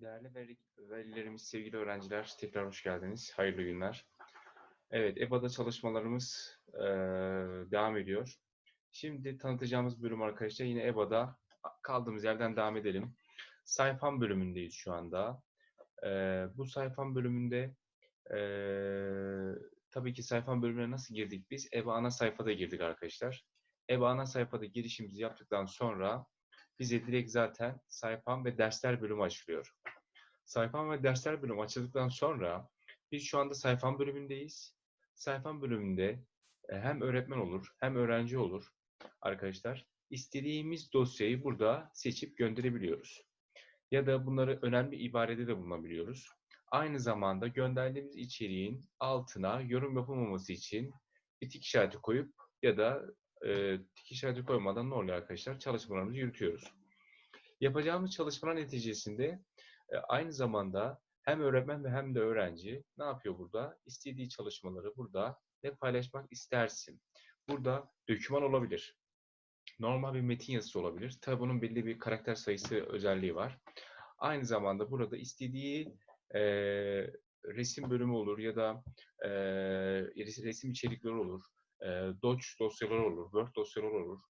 Değerli veli- velilerimiz, sevgili öğrenciler, tekrar hoş geldiniz. Hayırlı günler. Evet, EBA'da çalışmalarımız eee, devam ediyor. Şimdi tanıtacağımız bölüm arkadaşlar yine EBA'da kaldığımız yerden devam edelim. Sayfam bölümündeyiz şu anda. Eee, bu sayfam bölümünde eee, tabii ki sayfam bölümüne nasıl girdik biz? EBA ana sayfada girdik arkadaşlar. EBA ana sayfada girişimizi yaptıktan sonra bize direkt zaten sayfam ve dersler bölümü açılıyor. Sayfam ve dersler bölümü açıldıktan sonra biz şu anda sayfam bölümündeyiz. Sayfam bölümünde e, hem öğretmen olur hem öğrenci olur arkadaşlar. İstediğimiz dosyayı burada seçip gönderebiliyoruz. Ya da bunları önemli ibarede de bulunabiliyoruz. Aynı zamanda gönderdiğimiz içeriğin altına yorum yapılmaması için bir tik işareti koyup ya da e, tik işareti koymadan ne oluyor arkadaşlar? Çalışmalarımızı yürütüyoruz. Yapacağımız çalışmalar neticesinde e, aynı zamanda hem öğretmen ve hem de öğrenci ne yapıyor burada? İstediği çalışmaları burada ne paylaşmak istersin? Burada döküman olabilir. Normal bir metin yazısı olabilir. Tabi bunun belli bir karakter sayısı özelliği var. Aynı zamanda burada istediği e, resim bölümü olur ya da e, resim içerikleri olur. E, Docs dosyaları olur, Word dosyaları olur.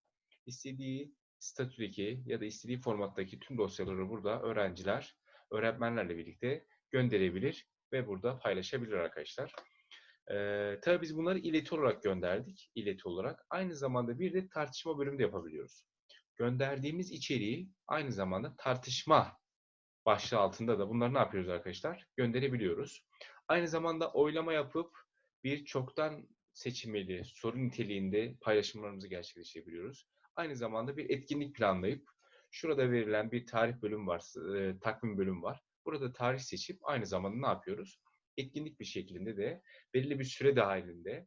İstediği statüdeki ya da istediği formattaki tüm dosyaları burada öğrenciler öğretmenlerle birlikte gönderebilir ve burada paylaşabilir arkadaşlar. Ee, tabii biz bunları ileti olarak gönderdik, ileti olarak. Aynı zamanda bir de tartışma bölümü de yapabiliyoruz. Gönderdiğimiz içeriği aynı zamanda tartışma başlığı altında da bunları ne yapıyoruz arkadaşlar? Gönderebiliyoruz. Aynı zamanda oylama yapıp bir çoktan seçmeli soru niteliğinde paylaşımlarımızı gerçekleştirebiliyoruz. Aynı zamanda bir etkinlik planlayıp şurada verilen bir tarih bölüm var, e, takvim bölüm var. Burada tarih seçip aynı zamanda ne yapıyoruz? Etkinlik bir şeklinde de belirli bir süre dahilinde